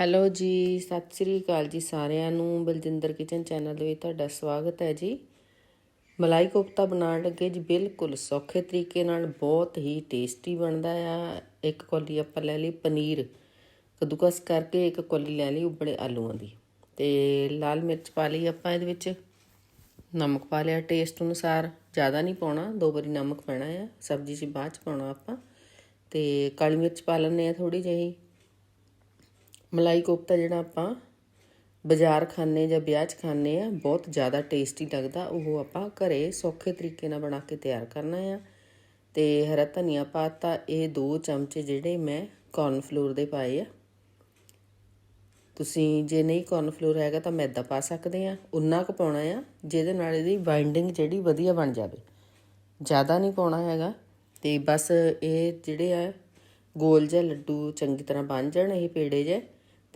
Hello ਜੀ, ਸਤਿ ਸ੍ਰੀ ਅਕਾਲ ਜੀ ਸਾਰਿਆਂ ਨੂੰ। ਬਲਜਿੰਦਰ ਕਿਚਨ ਚੈਨਲ ਦੇ ਵਿੱਚ ਤੁਹਾਡਾ ਸਵਾਗਤ ਹੈ ਜੀ। ਮਲਾਈ ਕੋਫਤਾ ਬਣਾਉਣ ਲੱਗੇ ਜੀ, ਬਿਲਕੁਲ ਸੌਖੇ ਤਰੀਕੇ ਨਾਲ, ਬਹੁਤ ਹੀ ਟੇਸਟੀ ਬਣਦਾ ਆ। ਇੱਕ ਕੌਲੀ ਆਪਾਂ ਲੈ ਲਈ ਪਨੀਰ। ਕਦੂਕਸ ਕਰਕੇ ਇੱਕ ਕੌਲੀ ਲੈ ਲਈ ਉਬਲੇ ਆਲੂਆਂ ਦੀ। ਤੇ ਲਾਲ ਮਿਰਚ ਪਾ ਲਈ ਆਪਾਂ ਇਹਦੇ ਵਿੱਚ। ਨਮਕ ਪਾ ਲਿਆ ਟੇਸਟ ਅਨੁਸਾਰ। ਜ਼ਿਆਦਾ ਨਹੀਂ ਪਾਉਣਾ, ਦੋ ਵਾਰੀ ਨਮਕ ਪੈਣਾ ਆ। ਸਬਜ਼ੀ 'ਚ ਬਾਅਦ 'ਚ ਪਾਉਣਾ ਆਪਾਂ। ਤੇ ਕਾਲੀ ਮਿਰਚ ਪਾ ਲੈਂਦੇ ਆ ਥੋੜੀ ਜਿਹੀ। ਮਲਾਈ ਕੋਫਤਾ ਜਿਹੜਾ ਆਪਾਂ ਬਾਜ਼ਾਰ ਖਾਣੇ ਜਾਂ ਵਿਆਹ 'ਚ ਖਾਂਦੇ ਆ ਬਹੁਤ ਜ਼ਿਆਦਾ ਟੇਸਟੀ ਲੱਗਦਾ। ਉਹ ਆਪਾਂ ਘਰੇ ਸੌਖੇ ਤਰੀਕੇ ਨਾਲ ਬਣਾ ਕੇ ਤਿਆਰ ਕਰਨਾ ਆ। ਤੇ ਹਰਾ ਧਨੀਆ ਪਾਤਾ, ਇਹ ਦੋ ਚਮਚੇ ਜਿਹੜੇ ਮੈਂ ਕੌਰਨ ਫਲੋਰ ਦੇ ਪਾਏ ਆ। ਤੁਸੀਂ ਜੇ ਨਹੀਂ ਕੌਰਨ ਫਲੋਰ ਹੈਗਾ ਤਾਂ ਮੈਦਾ ਪਾ ਸਕਦੇ ਆ। ਉਨਾ ਕੁ ਪਾਉਣਾ ਆ, ਜਿਹਦੇ ਨਾਲ ਇਹਦੀ ਬਾਈਂਡਿੰਗ ਜਿਹੜੀ ਵਧੀਆ ਬਣ ਜਾਵੇ। ਜ਼ਿਆਦਾ ਨਹੀਂ ਪਾਉਣਾ ਹੈਗਾ। ਤੇ ਬਸ ਇਹ ਜਿਹੜੇ ਆ, ਗੋਲ ਜਿਹਾ ਲੱਡੂ ਚੰਗੀ ਤਰ੍ਹਾਂ ਬਣ ਜਾਣ, ਇਹ ਪੇੜੇ ਜਿਹੇ।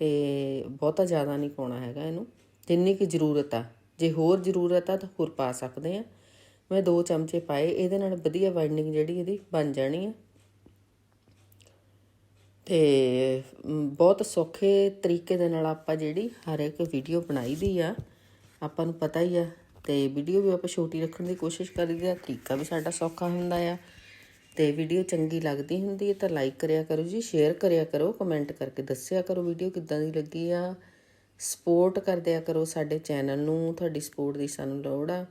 ਤੇ ਬਹੁਤਾ ਜ਼ਿਆਦਾ ਨਹੀਂ ਪਾਉਣਾ ਹੈਗਾ ਇਹਨੂੰ ਜਿੰਨੀ ਕਿ ਜ਼ਰੂਰਤ ਆ। ਜੇ ਹੋਰ ਜ਼ਰੂਰਤ ਆ ਤਾਂ ਹੋਰ ਪਾ ਸਕਦੇ ਆ। ਮੈਂ ਦੋ ਚਮਚੇ ਪਾਏ, ਇਹਦੇ ਨਾਲ ਵਧੀਆ ਬਾਈਂਡਿੰਗ ਜਿਹੜੀ ਇਹਦੀ ਬਣ ਜਾਣੀ ਆ। ਤੇ ਬਹੁਤ ਸੌਖੇ ਤਰੀਕੇ ਦੇ ਨਾਲ ਆਪਾਂ ਜਿਹੜੀ ਹਰ ਇੱਕ ਵੀਡੀਓ ਬਣਾਈ ਦੀ ਆ, ਆਪਾਂ ਨੂੰ ਪਤਾ ਹੀ ਆ। ਤੇ ਵੀਡੀਓ ਵੀ ਆਪਾਂ ਛੋਟੀ ਰੱਖਣ ਦੀ ਕੋਸ਼ਿਸ਼ ਕਰੀਦੀ ਆ, ਤਰੀਕਾ ਵੀ ਸਾਡਾ ਸੌਖਾ ਹੁੰਦਾ ਆ। ਤੇ ਵੀਡੀਓ ਚੰਗੀ ਲੱਗਦੀ ਹੁੰਦੀ ਹੈ ਤਾਂ ਲਾਈਕ ਕਰਿਆ ਕਰੋ ਜੀ ਸ਼ੇਅਰ ਕਰਿਆ ਕਰੋ ਕਮੈਂਟ ਕਰਕੇ ਦੱਸਿਆ ਕਰੋ ਵੀਡੀਓ ਕਿੱਦਾਂ ਦੀ ਲੱਗੀ ਆ। ਸਪੋਰਟ ਕਰਦਿਆ ਕਰੋ ਸਾਡੇ ਚੈਨਲ ਨੂੰ, ਤੁਹਾਡੀ ਸਪੋਰਟ ਦੀ ਸਾਨੂੰ ਲੋੜ ਆ।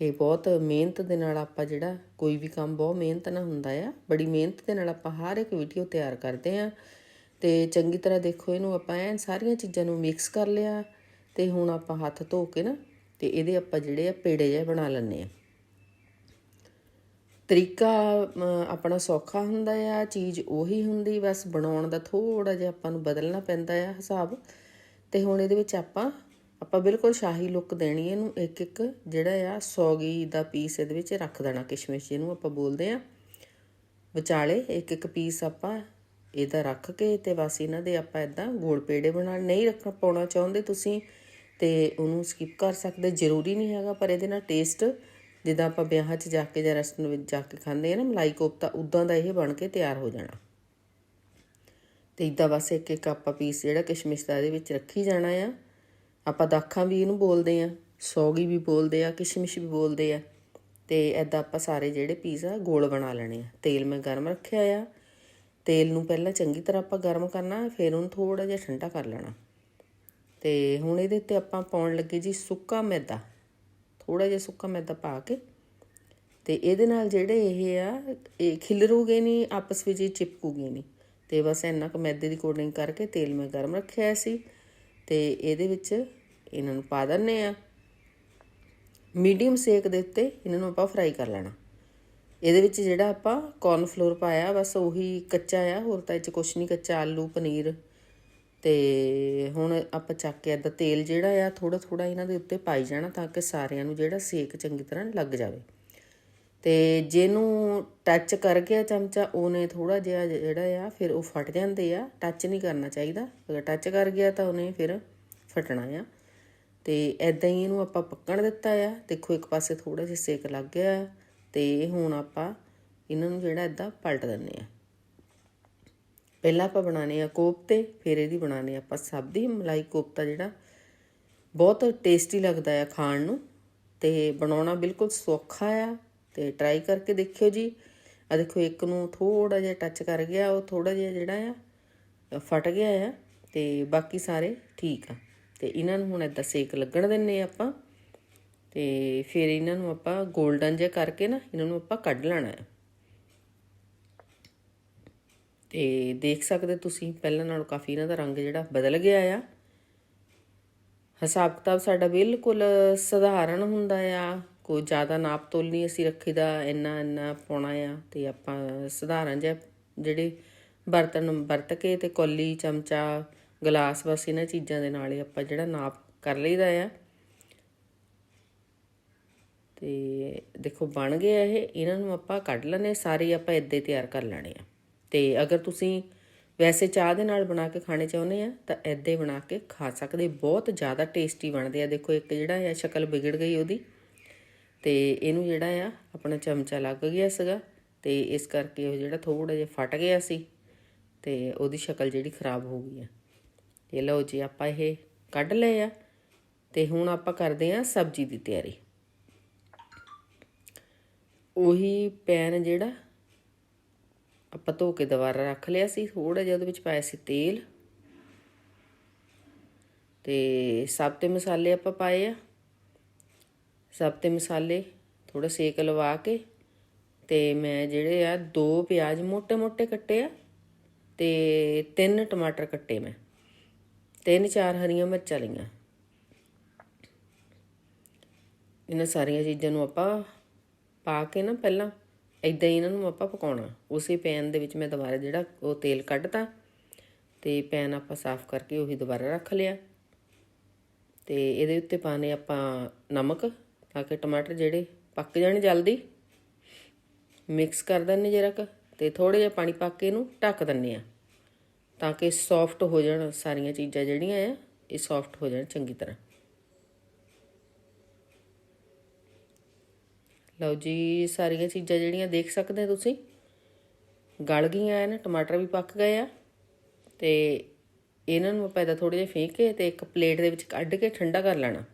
ਇਹ ਬਹੁਤ ਮਿਹਨਤ ਦੇ ਨਾਲ ਆਪਾਂ ਜਿਹੜਾ ਕੋਈ ਵੀ ਕੰਮ, ਬਹੁਤ ਮਿਹਨਤ ਨਾਲ ਹੁੰਦਾ ਆ। ਬੜੀ ਮਿਹਨਤ ਦੇ ਨਾਲ ਆਪਾਂ ਹਰ ਇੱਕ ਵੀਡੀਓ ਤਿਆਰ ਕਰਦੇ ਆ। ਤੇ ਚੰਗੀ ਤਰ੍ਹਾਂ ਦੇਖੋ ਇਹਨੂੰ ਆਪਾਂ ਐਨ ਸਾਰੀਆਂ ਚੀਜ਼ਾਂ ਨੂੰ ਮਿਕਸ ਕਰ ਲਿਆ ਤੇ ਹੁਣ ਆਪਾਂ ਹੱਥ ਧੋ ਕੇ ਨਾ ਤੇ ਇਹਦੇ ਆਪਾਂ ਜਿਹੜੇ ਆ ਪੇੜੇ ਜਿਹੇ ਬਣਾ ਲੈਣੇ ਆ। ਤਰੀਕਾ ਆਪਣਾ ਸੌਖਾ ਹੁੰਦਾ ਆ, ਚੀਜ਼ ਉਹੀ ਹੁੰਦੀ, ਬਸ ਬਣਾਉਣ ਦਾ ਥੋੜਾ ਜਿਹਾ ਆਪਾਂ ਨੂੰ ਬਦਲਣਾ ਪੈਂਦਾ ਆ ਹਿਸਾਬ। ਤੇ ਹੁਣ ਇਹਦੇ ਵਿੱਚ ਆਪਾਂ ਆਪਾਂ ਬਿਲਕੁਲ ਸ਼ਾਹੀ ਲੁੱਕ ਦੇਣੀ ਇਹਨੂੰ, ਇੱਕ ਇੱਕ ਜਿਹੜਾ ਆ ਸੌਗੀ ਦਾ ਪੀਸ ਇਹਦੇ ਵਿੱਚ ਰੱਖ ਦੇਣਾ, ਕਿਸ਼ਮਿਸ਼ ਜਿਹਨੂੰ ਆਪਾਂ ਬੋਲਦੇ ਆ। ਵਿਚਾਲੇ ਇੱਕ ਇੱਕ ਪੀਸ ਆਪਾਂ ਇਹਦਾ ਰੱਖ ਕੇ ਤੇ ਬਸ ਇਹਨਾਂ ਦੇ ਆਪਾਂ ਇਦਾਂ ਗੋਲ ਪੇੜੇ ਬਣਾ, ਨਹੀਂ ਰੱਖਣਾ ਪਾਉਣਾ ਚਾਹੁੰਦੇ ਤੁਸੀਂ ਤੇ ਉਹਨੂੰ ਸਕਿਪ ਕਰ ਸਕਦੇ, ਜ਼ਰੂਰੀ ਨਹੀਂ ਹੈਗਾ, ਪਰ ਇਹਦੇ ਨਾਲ ਟੇਸਟ ਜਿੱਦਾਂ ਆਪਾਂ ਵਿਆਹਾਂ 'ਚ ਜਾ ਕੇ ਜਾਂ ਰੈਸਟੋਰੈਂਟ ਵਿੱਚ ਜਾ ਕੇ ਖਾਂਦੇ ਆ ਨਾ, ਮਲਾਈ ਕੋਫਤਾ ਉਦਾਂ ਦਾ ਇਹ ਬਣ ਕੇ ਤਿਆਰ ਹੋ ਜਾਣਾ। ਤੇ ਇਦਾਂ ਬਸ ਇੱਕ ਇੱਕ ਆਪਾਂ ਪੀਸ ਜਿਹੜਾ ਕਿਸ਼ਮਿਸ਼ ਦਾ ਇਹਦੇ ਵਿੱਚ ਰੱਖੀ ਜਾਣਾ ਆ। ਆਪਾਂ ਦਾਖਾਂ ਵੀ ਇਹਨੂੰ ਬੋਲਦੇ ਆ, ਸੌਗੀ ਵੀ ਬੋਲਦੇ ਆ, ਕਿਸ਼ਮਿਸ਼ ਵੀ ਬੋਲਦੇ ਆ। ਤੇ ਐਦਾਂ ਆਪਾਂ ਸਾਰੇ ਜਿਹੜੇ ਪੀਸ ਆ, ਗੋਲ ਬਣਾ ਲੈਣੇ ਆ। ਤੇਲ ਮੈਂ ਗਰਮ ਰੱਖਿਆ ਆ। ਤੇਲ ਨੂੰ ਪਹਿਲਾਂ ਚੰਗੀ ਤਰ੍ਹਾਂ ਆਪਾਂ ਗਰਮ ਕਰਨਾ, ਫਿਰ ਉਹਨੂੰ ਥੋੜਾ ਜਿਹਾ ਠੰਡਾ ਕਰ ਲੈਣਾ। ਤੇ ਹੁਣ ਇਹਦੇ ਉੱਤੇ ਆਪਾਂ ਪਾਉਣ ਲੱਗੇ ਜੀ ਸੁੱਕਾ ਮੈਦਾ। ਥੋੜਾ ਜਿਹਾ ਸੁੱਕਾ ਮੈਦਾ ਪਾ ਕੇ ਤੇ ਇਹਦੇ ਨਾਲ ਜਿਹੜੇ ਇਹ ਆ, ਇਹ ਖਿਲਰੂਗੇ ਨਹੀਂ ਆਪਸ ਵਿੱਚ ਹੀ ਚਿਪਕੂਗੇ ਨਹੀਂ ਤੇ ਬਸ ਇੰਨਾ ਕੁ ਮੈਦੇ ਦੀ ਕੋਡਿੰਗ ਕਰਕੇ ਤੇਲ ਮੈਂ ਗਰਮ ਰੱਖਿਆ ਸੀ ਤੇ ਇਹਦੇ ਵਿੱਚ ਇਹਨਾਂ ਨੂੰ ਪਾ ਦਿੰਨੇ ਆ ਮੀਡੀਅਮ ਸੇਕ ਦੇ ਉੱਤੇ ਇਹਨਾਂ ਨੂੰ ਆਪਾਂ ਫਰਾਈ ਕਰ ਲੈਣਾ। ਇਹਦੇ ਵਿੱਚ ਜਿਹੜਾ ਆਪਾਂ ਕੌਰਨ ਫਲੋਰ ਪਾਇਆ, ਬਸ ਉਹੀ ਕੱਚਾ ਆ, ਹੋਰ ਤਾਂ ਇਹ ਚ ਕੁਝ ਨਹੀਂ ਕੱਚਾ, ਆਲੂ, ਪਨੀਰ ਤੇ ਹੁਣ ਆਪਾਂ ਚੱਕ ਕੇ ਇਹਦਾ ਤੇਲ ਜਿਹੜਾ ਆ ਥੋੜਾ ਥੋੜਾ ਇਹਨਾਂ ਦੇ ਉੱਤੇ ਪਾਈ ਜਾਣਾ ਤਾਂ ਕਿ ਸਾਰਿਆਂ ਨੂੰ ਜਿਹੜਾ ਸੇਕ ਚੰਗੀ ਤਰ੍ਹਾਂ ਲੱਗ ਜਾਵੇ। ਤੇ ਜਿਹਨੂੰ ਟੱਚ ਕਰ ਗਿਆ ਚਮਚਾ, ਉਹਨੇ ਥੋੜਾ ਜਿਹਾ ਜਿਹੜਾ ਆ, ਫਿਰ ਉਹ ਫਟ ਜਾਂਦੇ ਆ। ਟੱਚ ਨਹੀਂ ਕਰਨਾ ਚਾਹੀਦਾ। ਅਗਰ ਟੱਚ ਕਰ ਗਿਆ ਤਾਂ ਉਹਨੇ ਫਿਰ ਫਟਣਾ ਆ। ਤੇ ਐਦਾਂ ਹੀ ਇਹਨੂੰ ਆਪਾਂ ਪੱਕਣ ਦਿੱਤਾ ਆ। ਦੇਖੋ, ਇੱਕ ਪਾਸੇ ਥੋੜਾ ਜਿਹਾ ਸੇਕ ਲੱਗ ਗਿਆ ਤੇ ਹੁਣ ਆਪਾਂ ਇਹਨਾਂ ਨੂੰ ਜਿਹੜਾ ਐਦਾਂ ਪਲਟ ਦਿੰਨੇ ਆ। ਪਹਿਲਾਂ ਆਪਾਂ ਬਣਾਣੇ ਆ ਕੋਫਤੇ, ਫਿਰ ਇਹਦੀ ਬਣਾਣੇ ਆਪਾਂ ਸਬਜ਼ੀ ਮਲਾਈ ਕੋਫਤਾ ਜਿਹੜਾ। ਬਹੁਤ ਟੇਸਟੀ ਲੱਗਦਾ ਆ ਖਾਣ ਨੂੰ ਤੇ ਬਣਾਉਣਾ ਬਿਲਕੁਲ ਸੌਖਾ ਆ ਤੇ ਟਰਾਈ ਕਰਕੇ ਦੇਖਿਓ ਜੀ। ਆ ਦੇਖੋ, ਇੱਕ ਨੂੰ ਥੋੜਾ ਜਿਹਾ ਟੱਚ ਕਰ ਗਿਆ, ਉਹ ਥੋੜਾ ਜਿਹਾ ਜਿਹੜਾ ਆ ਫਟ ਗਿਆ ਆ ਤੇ ਬਾਕੀ ਸਾਰੇ ਠੀਕ ਆ। ਤੇ ਇਹਨਾਂ ਨੂੰ ਹੁਣ ਏਦਾਂ ਸੇਕ ਲੱਗਣ ਦਿੰਨੇ ਆਪਾਂ ਤੇ ਫਿਰ ਇਹਨਾਂ ਨੂੰ ਆਪਾਂ 골ਡਨ ਜਿਹਾ ਕਰਕੇ ਨਾ, ਇਹਨਾਂ ਨੂੰ ਆਪਾਂ ਕੱਢ ਲੈਣਾ ਹੈ ਤੇ ਦੇਖ ਸਕਦੇ ਤੁਸੀਂ, ਪਹਿਲਾਂ ਨਾਲੋਂ ਕਾਫੀ ਇਹਨਾਂ ਦਾ ਰੰਗ ਜਿਹੜਾ ਬਦਲ ਗਿਆ ਆ। ਹਿਸਾਬ ਕਿਤਾਬ ਸਾਡਾ ਬਿਲਕੁਲ ਸਧਾਰਨ ਹੁੰਦਾ ਆ, ਕੋਈ ਜ਼ਿਆਦਾ ਨਾਪ ਤੋਲ ਨਹੀਂ ਅਸੀਂ ਰੱਖੀਦਾ, ਇੰਨਾ ਇੰਨਾ ਪਾਉਣਾ ਆ ਤੇ ਆਪਾਂ ਸਧਾਰਨ ਜਿਹਾ ਜਿਹੜੇ ਬਰਤਨ ਵਰਤ ਕੇ ਤੇ ਕੌਲੀ, ਚਮਚਾ, ਗਲਾਸ ਬਸ ਇਹਨਾਂ ਚੀਜ਼ਾਂ ਦੇ ਨਾਲ ਹੀ ਆਪਾਂ ਜਿਹੜਾ ਨਾਪ ਕਰ ਲਈਦਾ ਆ। ਤੇ ਦੇਖੋ ਬਣ ਗਿਆ ਇਹ, ਇਹਨਾਂ ਨੂੰ ਆਪਾਂ ਕੱਢ ਲੈਣੇ ਸਾਰੇ ਆਪਾਂ ਇੱਦੇ ਤਿਆਰ ਕਰ ਲੈਣੇ ਆ। ਤੇ ਅਗਰ ਤੁਸੀਂ ਵੈਸੇ ਚਾਹ ਦੇ ਨਾਲ ਬਣਾ ਕੇ ਖਾਣੇ ਚਾਹੁੰਦੇ ਆ, ਤਾਂ ਐਦੇ ਬਣਾ ਕੇ ਖਾ ਸਕਦੇ। ਬਹੁਤ ਜ਼ਿਆਦਾ ਟੇਸਟੀ ਬਣਦੇ ਆ। ਦੇਖੋ, ਇੱਕ ਜਿਹੜਾ ਹੈ ਸ਼ਕਲ ਵਿਗੜ ਗਈ ਉਹਦੀ। ਤੇ ਇਹਨੂੰ ਜਿਹੜਾ ਆ, ਆਪਣਾ ਚਮਚਾ ਲੱਗ ਗਿਆ ਸੀਗਾ ਤੇ ਇਸ ਕਰਕੇ ਉਹ ਜਿਹੜਾ ਥੋੜਾ ਜਿਹਾ ਫਟ ਗਿਆ ਸੀ ਤੇ ਉਹਦੀ ਸ਼ਕਲ ਜਿਹੜੀ ਖਰਾਬ ਹੋ ਗਈ ਆ। ਇਹ ਲਓ ਜੀ, ਆਪਾਂ ਇਹ ਕੱਢ ਲਏ ਆ ਤੇ ਹੁਣ ਆਪਾਂ ਕਰਦੇ ਆ ਸਬਜ਼ੀ ਦੀ ਤਿਆਰੀ। ਉਹੀ ਪੈਨ ਜਿਹੜਾ ਆਪਾਂ ਧੋ ਕੇ ਦੁਬਾਰਾ ਰੱਖ ਲਿਆ ਸੀ ਥੋੜਾ ਜਿਹਾ ਉਹਦੇ ਵਿੱਚ ਪਾਇਆ ਸੀ ਤੇਲ। ਤੇ ਸਭ ਤੇ ਮਸਾਲੇ ਆਪਾਂ ਪਾਏ ਆ। ਸਭ ਤੇ ਮਸਾਲੇ ਥੋੜਾ ਸੇਕ ਲਵਾ ਕੇ ਤੇ ਮੈਂ ਜਿਹੜੇ ਆ ਦੋ ਪਿਆਜ਼ ਮੋٹے-ਮੋٹے ਕੱਟੇ ਆ ਤੇ ਤਿੰਨ ਟਮਾਟਰ ਕੱਟੇ ਮੈਂ। ਤਿੰਨ ਚਾਰ ਹਰੀਆਂ ਮਿਰਚਾਂ ਲਈਆਂ। ਇਹਨਾਂ ਸਾਰੀਆਂ ਚੀਜ਼ਾਂ ਨੂੰ ਆਪਾਂ ਪਾ ਕੇ ਨਾ ਪਹਿਲਾਂ ਇਦਾਂ ਹੀ ਇਹਨਾਂ ਨੂੰ ਆਪਾਂ ਪਕਾਉਣਾ। ਉਸੇ ਪੈਨ ਦੇ ਵਿੱਚ ਮੈਂ ਦੁਬਾਰਾ ਜਿਹੜਾ ਉਹ ਤੇਲ ਕੱਢਤਾ ਤੇ ਪੈਨ ਆਪਾਂ ਸਾਫ਼ ਕਰਕੇ ਉਹੀ ਦੁਬਾਰਾ ਰੱਖ ਲਿਆ। ਤੇ ਇਹਦੇ ਉੱਤੇ ਪਾਣੇ ਆਪਾਂ ਨਮਕ, ਤਾਂ ਕਿ ਟਮਾਟਰ ਜਿਹੜੇ ਪੱਕ ਜਾਣ ਜਲਦੀ। ਮਿਕਸ ਕਰ ਦਿੰਨੇ ਜਰਾ ਕ ਤੇ ਥੋੜਾ ਜਿਹਾ ਪਾਣੀ ਪਾ ਕੇ ਇਹਨੂੰ ਢੱਕ ਦਿੰਨੇ ਆ ਤਾਂ ਕਿ ਸੌਫਟ ਹੋ ਜਾਣ ਸਾਰੀਆਂ ਚੀਜ਼ਾਂ ਜਿਹੜੀਆਂ ਆ, ਇਹ ਸੌਫਟ ਹੋ ਜਾਣ ਚੰਗੀ ਤਰ੍ਹਾਂ। ਲਓ ਜੀ, ਸਾਰੀਆਂ ਚੀਜ਼ਾਂ ਜਿਹੜੀਆਂ ਦੇਖ ਸਕਦੇ ਤੁਸੀਂ। ਗਲ ਗਈਆਂ ਹਨ ਟਮਾਟਰ ਵੀ ਪੱਕ ਗਏ ਆ। ਤੇ ਇਹਨਾਂ ਨੂੰ ਆਪਾਂ ਇਹਦਾ ਥੋੜੇ ਜਿਹਾ ਫੇਂਕ ਕੇ ਤੇ ਇੱਕ ਪਲੇਟ ਦੇ ਵਿੱਚ ਕੱਢ ਕੇ ਠੰਡਾ ਕਰ ਲੈਣਾ।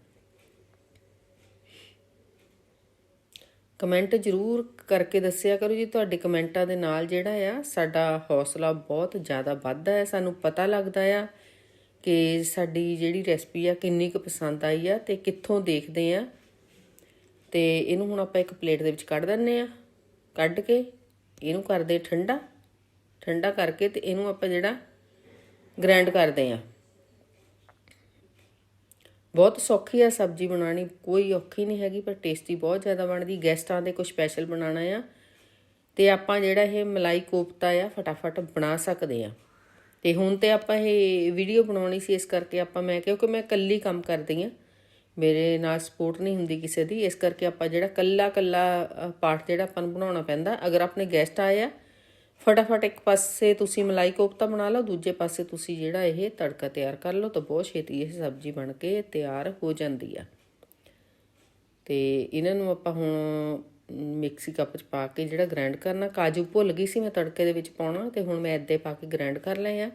ਕਮੈਂਟ ਜ਼ਰੂਰ ਕਰਕੇ ਦੱਸਿਆ ਕਰੋ ਜੀ, ਤੁਹਾਡੇ ਕਮੈਂਟਾਂ ਦੇ ਨਾਲ ਜਿਹੜਾ ਆ, ਸਾਡਾ ਹੌਸਲਾ ਬਹੁਤ ਜ਼ਿਆਦਾ ਵੱਧਦਾ ਹੈ। ਸਾਨੂੰ ਪਤਾ ਲੱਗਦਾ ਆ ਕਿ ਸਾਡੀ ਜਿਹੜੀ ਰੈਸਪੀ ਆ, ਕਿੰਨੀ ਕੁ ਪਸੰਦ ਆਈ ਆ ਤੇ ਕਿੱਥੋਂ ਦੇਖਦੇ ਆ। ਤੇ ਇਹਨੂੰ ਹੁਣ ਆਪਾਂ ਇੱਕ ਪਲੇਟ ਦੇ ਵਿੱਚ ਕੱਢ ਦਿੰਨੇ ਆ ਕੱਢ ਕੇ ਇਹਨੂੰ ਕਰਦੇ ਠੰਡਾ। ਠੰਡਾ ਕਰਕੇ ਤੇ ਇਹਨੂੰ ਆਪਾਂ ਜਿਹੜਾ ਗ੍ਰਾਈਂਡ ਕਰਦੇ ਆ ਬਹੁਤ ਸੌਖੀ ਆ ਸਬਜ਼ੀ ਬਣਾਣੀ ਕੋਈ ਔਖੀ ਨਹੀਂ ਹੈਗੀ, ਪਰ ਟੇਸਟੀ ਬਹੁਤ ਜ਼ਿਆਦਾ ਬਣਦੀ। ਗੈਸਟਾਂ ਦੇ ਕੋਈ ਸਪੈਸ਼ਲ ਬਣਾਉਣਾ ਆ। ਤੇ ਆਪਾਂ ਜਿਹੜਾ ਇਹ ਮਲਾਈ ਕੋਫਤਾ ਆ, ਫਟਾਫਟ ਬਣਾ ਸਕਦੇ ਆ ਤੇ ਹੁਣ ਤੇ ਆਪਾਂ ਇਹ ਵੀਡੀਓ ਬਣਾਉਣੀ ਸੀ, ਇਸ ਕਰਕੇ ਆਪਾਂ ਮੈਂ ਕਿਉਂਕਿ ਮੈਂ ਇਕੱਲੀ ਕੰਮ ਕਰਦੀ ਆ ਮੇਰੇ ਨਾਲ ਸਪੋਰਟ ਨਹੀਂ ਹੁੰਦੀ ਕਿਸੇ ਦੀ, ਇਸ ਕਰਕੇ ਆਪਾਂ ਜਿਹੜਾ ਕੱਲਾ ਕੱਲਾ ਪਾਰਟ ਜਿਹੜਾ ਆਪਾਂ ਨੂੰ ਬਣਾਉਣਾ ਪੈਂਦਾ, ਅਗਰ ਆਪਣੇ ਗੈਸਟ ਆਏ ਆ, ਫਟਾਫਟ ਇੱਕ ਪਾਸੇ ਤੁਸੀਂ ਮਲਾਈ ਕੋਫਤਾ ਬਣਾ ਲਓ, ਦੂਜੇ ਪਾਸੇ ਤੁਸੀਂ ਜਿਹੜਾ ਇਹ ਤੜਕਾ ਤਿਆਰ ਕਰ ਲਓ ਤਾਂ ਬਹੁਤ ਛੇਤੀ ਇਹ ਸਬਜ਼ੀ ਬਣ ਕੇ ਤਿਆਰ ਹੋ ਜਾਂਦੀ ਆ। ਤੇ ਇਹਨਾਂ ਨੂੰ ਆਪਾਂ ਹੁਣ ਮਿਕਸੀ ਕੱਪ 'ਚ ਪਾ ਕੇ ਜਿਹੜਾ ਗ੍ਰਾਈਂਡ ਕਰਨਾ, ਕਾਜੂ ਭੁੱਲ ਗਈ ਸੀ ਮੈਂ ਤੜਕੇ ਦੇ ਵਿੱਚ ਪਾਉਣਾ, ਤੇ ਹੁਣ ਮੈਂ ਇੱਦੇ ਪਾ ਕੇ ਗ੍ਰਾਈਂਡ ਕਰ ਲਏ ਆ।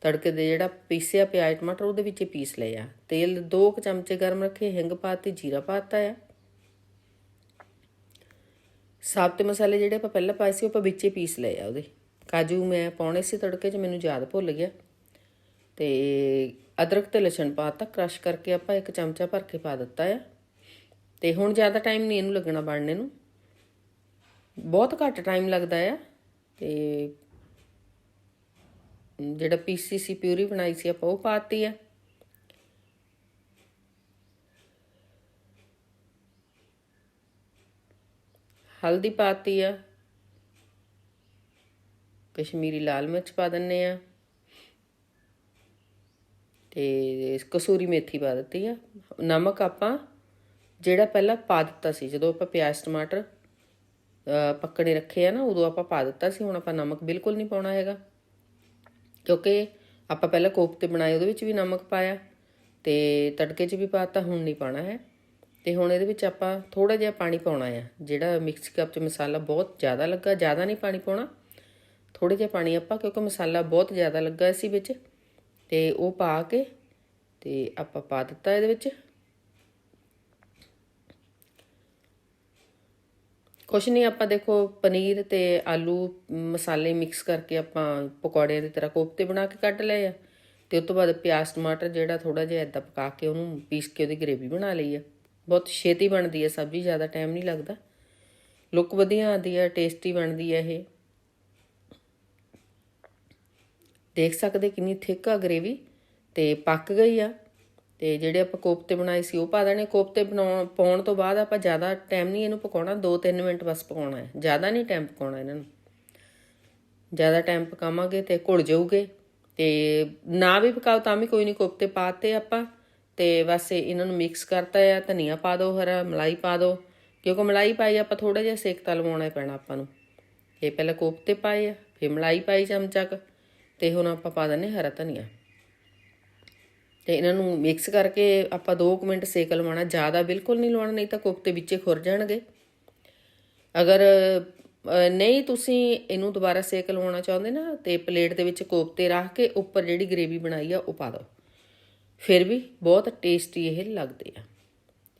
ਤੜਕੇ ਦੇ ਜਿਹੜਾ ਪੀਸਿਆ ਪਿਆਜ਼ ਟਮਾਟਰ ਉਹਦੇ ਵਿੱਚ ਹੀ ਪੀਸ ਲਏ ਆ। ਤੇਲ 2 ਚਮਚੇ ਗਰਮ ਰੱਖੇ, ਹਿੰਗ ਪਾਤੀ ਜੀਰਾ ਪਾਤਾ ਆ। ਸਾਬਤੇ ਮਸਾਲੇ ਜਿਹੜੇ ਆਪਾਂ ਪਹਿਲਾਂ ਪਾਏ ਸੀ, ਉਹ ਆਪਾਂ ਵਿੱਚੇ ਪੀਸ ਲਏ ਆ ਉਹਦੇ। ਕਾਜੂ ਮੈਂ ਪਾਉਣੇ ਸੀ ਤੜਕੇ 'ਚ, ਮੈਨੂੰ ਯਾਦ ਭੁੱਲ ਗਿਆ। ਤੇ ਅਦਰਕ ਤੇ ਲਸਣ ਪਾਤਾ ਕ੍ਰਸ਼ ਕਰਕੇ ਆਪਾਂ ਇੱਕ ਚਮਚਾ ਭਰ ਕੇ ਪਾ ਦਿੱਤਾ ਆ। ਤੇ ਹੁਣ ਜ਼ਿਆਦਾ ਟਾਈਮ ਨਹੀਂ ਇਹਨੂੰ ਲੱਗਣਾ ਬਣਨੇ ਨੂੰ। ਬਹੁਤ ਘੱਟ ਟਾਈਮ ਲੱਗਦਾ ਆ। ਤੇ ਜਿਹੜਾ ਪੀਸੀ ਸੀ ਪਿਊਰੀ ਬਣਾਈ ਸੀ, ਆਪਾਂ ਉਹ ਪਾਤੀ ਆ। ਹਲਦੀ ਪਾਤੀ ਆ। ਕਸ਼ਮੀਰੀ ਲਾਲ ਮਿਰਚ ਪਾ ਦਿੰਨੇ ਆ। ਤੇ ਕਸੂਰੀ ਮੇਥੀ ਪਾ ਦਿੱਤੀ ਆ। ਨਮਕ ਆਪਾਂ ਜਿਹੜਾ ਪਹਿਲਾਂ ਪਾ ਦਿੱਤਾ ਸੀ, ਜਦੋਂ ਆਪਾਂ ਪਿਆਜ਼, ਟਮਾਟਰ ਪੱਕਣੇ ਰੱਖੇ ਆ ਨਾ, ਉਦੋਂ ਆਪਾਂ ਪਾ ਦਿੱਤਾ ਸੀ। ਹੁਣ ਆਪਾਂ ਨਮਕ ਬਿਲਕੁਲ ਨਹੀਂ ਪਾਉਣਾ ਹੈਗਾ। ਕਿਉਂਕਿ ਆਪਾਂ ਪਹਿਲਾਂ ਕੋਫਤੇ ਬਣਾਏ, ਉਹਦੇ ਵਿੱਚ ਵੀ ਨਮਕ ਪਾਇਆ ਤੇ ਤੜਕੇ 'ਚ ਵੀ ਪਾਤਾ ਹੁਣ ਨਹੀਂ ਪਾਣਾ ਹੈ। ਤੇ ਹੁਣ ਇਹਦੇ ਵਿੱਚ ਆਪਾਂ ਥੋੜਾ ਜਿਹਾ ਪਾਣੀ ਪਾਉਣਾ ਆ, ਜਿਹੜਾ ਮਿਕਸ ਕੱਪ 'ਚ ਮਸਾਲਾ ਬਹੁਤ ਜ਼ਿਆਦਾ ਲੱਗਾ, ਜ਼ਿਆਦਾ ਨਹੀਂ ਪਾਣੀ ਪਾਉਣਾ। ਥੋੜਾ ਜਿਹਾ ਪਾਣੀ ਆਪਾਂ, ਕਿਉਂਕਿ ਮਸਾਲਾ ਬਹੁਤ ਜ਼ਿਆਦਾ ਲੱਗਾ ਸੀ ਵਿੱਚ, ਤੇ ਉਹ ਪਾ ਕੇ ਤੇ ਆਪਾਂ ਪਾ ਦਿੱਤਾ ਇਹਦੇ ਵਿੱਚ। ਕੁਛ ਨਹੀਂ, ਆਪਾਂ ਦੇਖੋ ਪਨੀਰ ਤੇ ਆਲੂ ਮਸਾਲੇ ਮਿਕਸ ਕਰਕੇ ਆਪਾਂ ਪਕੌੜਿਆਂ ਦੀ ਤਰ੍ਹਾਂ ਕੋਫਤੇ ਬਣਾ ਕੇ ਕੱਢ ਲਏ ਆ। ਤੇ ਉਸ ਤੋਂ ਬਾਅਦ ਪਿਆਜ਼, ਟਮਾਟਰ ਜਿਹੜਾ ਥੋੜਾ ਜਿਹਾ ਇਦਾਂ ਪਕਾ ਕੇ ਉਹਨੂੰ ਪੀਸ ਕੇ ਉਹਦੀ ਗ੍ਰੇਵੀ ਬਣਾ ਲਈ ਆ। ਬਹੁਤ ਛੇਤੀ ਬਣਦੀ ਹੈ ਸਬਜ਼ੀ, ਜ਼ਿਆਦਾ ਟਾਈਮ ਨਹੀਂ ਲੱਗਦਾ। ਲੁੱਕ ਵਧੀਆ ਆਉਂਦੀ ਹੈ ਟੇਸਟੀ ਬਣਦੀ ਹੈ ਇਹ। ਦੇਖ ਸਕਦੇ ਕਿੰਨੀ ਥਿਕ ਆ ਗ੍ਰੇਵੀ ਤੇ ਪੱਕ ਗਈ ਆ। ਤੇ ਜਿਹੜੇ ਆਪਾਂ ਕੋਫਤੇ ਬਣਾਏ ਸੀ, ਉਹ ਪਾ ਦੇਣੇ। ਕੋਫਤੇ ਬਣਾਉਣ ਪਾਉਣ ਤੋਂ ਬਾਅਦ ਆਪਾਂ ਜ਼ਿਆਦਾ ਟਾਈਮ ਨਹੀਂ ਇਹਨੂੰ ਪਕਾਉਣਾ 2-3 ਮਿੰਟ ਬਸ ਪਕਾਉਣਾ ਹੈ। ਜ਼ਿਆਦਾ ਨਹੀਂ ਟਾਈਮ ਪਕਾਉਣਾ ਇਹਨਾਂ ਨੂੰ। ਜ਼ਿਆਦਾ ਟਾਈਮ ਪਕਾਵਾਂਗੇ ਤੇ ਘੁਲ ਜਾਊਗੇ। ਤੇ ਨਾ ਵੀ ਪਕਾਓ ਤਾਂ ਵੀ ਕੋਈ ਨਹੀਂ, ਕੋਫਤੇ ਪਾਤੇ ਆਪਾਂ। ਤੇ ਬਸ ਇਹਨਾਂ ਨੂੰ ਮਿਕਸ ਕਰਤਾ ਆ, ਧਨੀਆ ਪਾ ਦਿਓ ਹਰਾ ਮਲਾਈ ਪਾ ਦਿਓ ਕਿਉਂਕਿ ਮਲਾਈ ਪਾਈ ਆਪਾਂ ਥੋੜਾ ਜਿਹਾ ਸੇਕਤਾ ਲਵਾਉਣਾ ਪੈਣਾ ਆਪਾਂ ਨੂੰ। ਇਹ ਪਹਿਲਾਂ ਕੋਫਤੇ ਪਾਏ ਆ, ਫਿਰ ਮਲਾਈ ਪਾਈ ਚਮਚਾ ਕ। ਤੇ ਹੁਣ ਆਪਾਂ ਪਾ ਦਿੰਨੇ ਹਰਾ ਧਨੀਆ। ਤੇ ਇਹਨਾਂ ਨੂੰ ਮਿਕਸ ਕਰਕੇ ਆਪਾਂ 2 ਮਿੰਟ ਸੇਕ ਲਵਾਉਣਾ, ਜ਼ਿਆਦਾ ਬਿਲਕੁਲ ਨਹੀਂ ਲਵਾਉਣਾ, ਨਹੀਂ ਤਾਂ ਕੋਫਤੇ ਵਿੱਚੇ ਖੁਰ ਜਾਣਗੇ। ਅਗਰ ਨਹੀਂ ਤੁਸੀਂ ਇਹਨੂੰ ਦੁਬਾਰਾ ਸੇਕ ਲਵਾਉਣਾ ਚਾਹੁੰਦੇ ਨਾ, ਤੇ ਪਲੇਟ ਦੇ ਵਿੱਚ ਕੋਫਤੇ ਰੱਖ ਕੇ ਉੱਪਰ ਜਿਹੜੀ ਗ੍ਰੇਵੀ ਬਣਾਈ ਆ, ਉਹ ਪਾ ਦਿਓ। ਫਿਰ ਵੀ ਬਹੁਤ ਟੇਸਟੀ ਇਹ ਲੱਗਦੇ ਆ।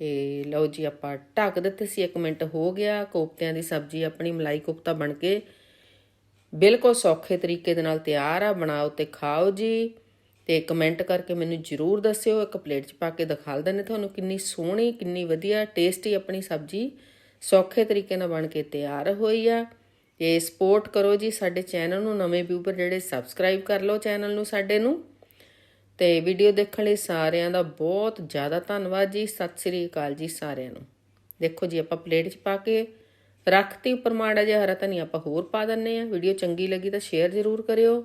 ਤੇ ਲਓ ਜੀ, ਆਪਾਂ ਢੱਕ ਦਿੱਤੇ ਸੀ 1 ਮਿੰਟ ਹੋ ਗਿਆ। ਕੋਫਤਿਆਂ ਦੀ ਸਬਜ਼ੀ ਆਪਣੀ ਮਲਾਈ ਕੋਫਤਾ ਬਣ ਕੇ ਬਿਲਕੁਲ ਸੌਖੇ ਤਰੀਕੇ ਦੇ ਨਾਲ ਤਿਆਰ ਆ। ਬਣਾਓ ਤੇ ਖਾਓ ਜੀ। ਤੇ ਕਮੈਂਟ ਕਰਕੇ ਮੈਨੂੰ ਜਰੂਰ ਦੱਸਿਓ, ਇੱਕ ਪਲੇਟ 'ਚ ਪਾ ਕੇ ਦਿਖਾਲ ਦਿੰਦੇ ਤੁਹਾਨੂੰ ਕਿੰਨੀ ਸੋਹਣੀ, ਕਿੰਨੀ ਵਧੀਆ ਟੇਸਟੀ ਆਪਣੀ ਸਬਜ਼ੀ ਸੌਖੇ ਤਰੀਕੇ ਨਾਲ ਬਣ ਕੇ ਤਿਆਰ ਹੋਈ ਆ। ਤੇ ਸਪੋਰਟ ਕਰੋ ਜੀ ਸਾਡੇ ਚੈਨਲ ਨੂੰ, ਨਵੇਂ ਵਿਊਪਰ ਜਿਹੜੇ ਸਬਸਕ੍ਰਾਈਬ ਕਰ ਲਓ ਚੈਨਲ ਨੂੰ ਸਾਡੇ ਨੂੰ। ਤੇ ਵੀਡੀਓ ਦੇਖਣ ਲਈ ਸਾਰਿਆਂ ਦਾ ਬਹੁਤ ਜ਼ਿਆਦਾ ਧੰਨਵਾਦ ਜੀ। ਸਤਿ ਸ੍ਰੀ ਅਕਾਲ ਜੀ ਸਾਰਿਆਂ ਨੂੰ। ਦੇਖੋ ਜੀ, ਆਪਾਂ ਪਲੇਟ 'ਚ ਪਾ ਕੇ ਰੱਖਤੀ, ਉੱਪਰ ਮਾੜਾ ਜਿਹਾ ਹਰਾ ਧਨੀਆ ਆਪਾਂ ਹੋਰ ਪਾ ਦਿੰਨੇ ਆ ਵੀਡੀਓ ਚੰਗੀ ਲੱਗੀ ਤਾਂ ਸ਼ੇਅਰ ਜ਼ਰੂਰ ਕਰਿਓ।